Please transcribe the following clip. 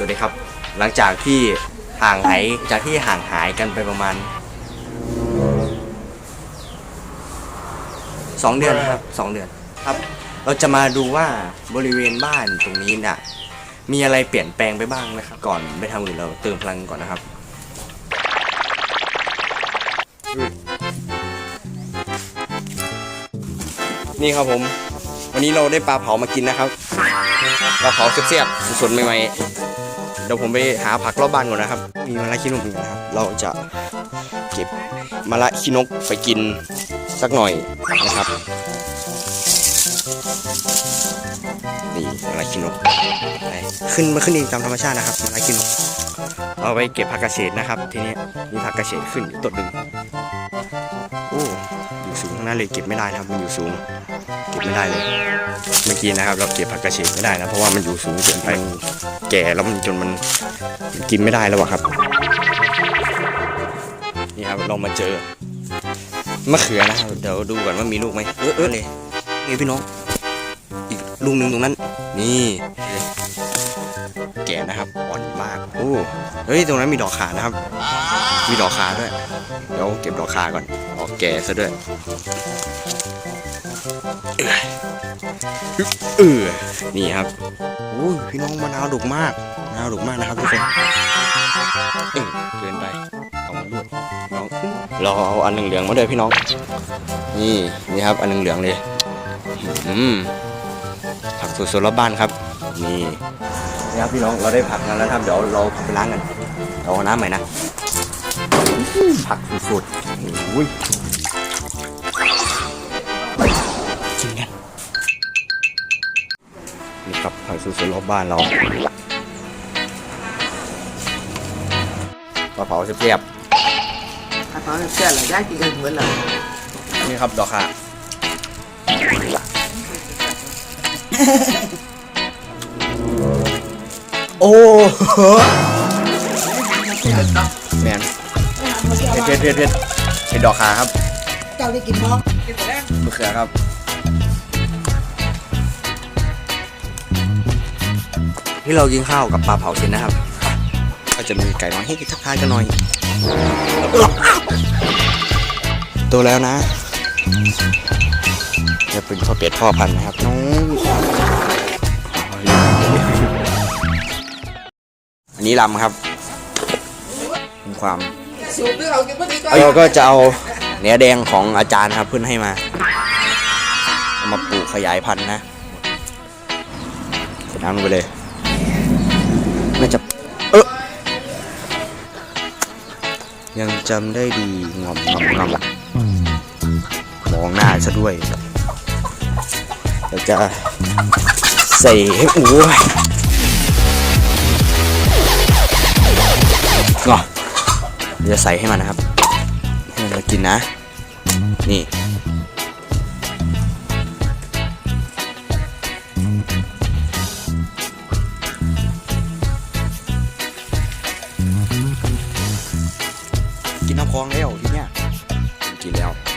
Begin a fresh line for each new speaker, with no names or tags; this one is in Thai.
สวัสดีครับ หลังจากที่ห่างหายจากที่ห่างหายกันไปประมาณสองเดือนครับสองเดือนครับ เราจะมาดูว่าบริเวณบ้านตรงนี้น่ะ มีอะไรเปลี่ยนแปลงไปบ้างนะครับ ก่อนไปทำอื่นเราเติมพลังก่อนนะครับนี่ครับผม วันนี้เราได้ปลาเผามากินนะครับปลาเผาเสียบๆสดๆใหม่ๆ เดี๋ยวผมไปหาผักรอบบ้านก่อนนะครับ มีมะระขี้นกอยู่นะครับ เราจะเก็บมะระขี้นกไปกินสักหน่อยนะครับ นี่มะระขี้นกไปขึ้นมาขึ้นเองตามธรรมชาตินะครับมะระขี้นก เอาไปเก็บผักกระเฉดนะครับ ทีนี้มีผักกระเฉดขึ้นอยู่ต้นหนึ่งโอ้อยู่สูงทั้งนั้นเลยเก็บไม่ได้นะครับมันอยู่สูง เก็บไม่ได้เลย เมื่อกี้นะครับ เราเก็บผักกระเฉดไม่ได้นะ เพราะว่ามันอยู่สูงเกินไปแก่แล้วมันจนมันกินไม่ได้แล้วอะครับ นี่ครับเรามาเจอมะเขือนะครับเดี๋ยวดูก่อนว่ามีลูกไหมเออเออเลยนี่พี่น้องอีกลูกหนึ่งตรงนั้น นี่ แก่นะครับอ่อนมากโอ้เฮ้ยตรงนั้นมีดอกขานะครับ มีดอกขาด้วย เดี๋ยวเก็บดอกขาก่อนออกแก่ซะด้วย เออนี่ครับอุ้ยพี่น้องมะนาวดุกมากมะนาวดุกมากนะครับทุกคนเออเกินไปเอามาด้วยน้องเราเอาอันเหลืองๆมาด้วยพี่น้อง นี่นี่ครับ อันเหลืองๆเลยอืมผักสดๆรอบบ้านครับ นี่นี่ครับพี่น้องเราได้ผักมาแล้วครับเดี๋ยวเราไปล้างกันเราเอาน้ำใหม่นะอื้อผักสดๆนี่อุ้ย ผักสดๆรอบบ้านเราปลาเผาเสียบ
ถ้าเขาเชื่อเราได้กินกันเหมือนเรา
ๆนี่ครับดอกค่ะโอ้โหแมนเผ็ดเผ็ดเผ็ดเผ็ดเผ็ดดอกขาครับ
เจ้าได้กินมั้งกินหมดแล้ว
มะเขือครับ ที่เรากินข้าวกับปลาเผาเสร็จนะครับ ก็จะมีไก่น้อยให้ทักทายกันหน่อย โตแล้วนะจะเป็นพ่อเป็ดพ่อพันธุ์นะครับน้องอันนี้ลำครับเป็นความ
เรา
ก็จะเอาเนื้อแดงของอาจารย์ครับเพื่อนให้มาเอามาปลูกขยายพันธุ์นะใส่น้ำลงไปเลย น่าจะเออยังจำได้ดีงอมงอมงอมมองหน้าซะด้วยเราจะใส่ให้โอ้ยงอจะใส่ให้มันนะครับ ให้มันมากินนะ นี่ น้ำคลองแล้วทีเนี้ยกินแล้ว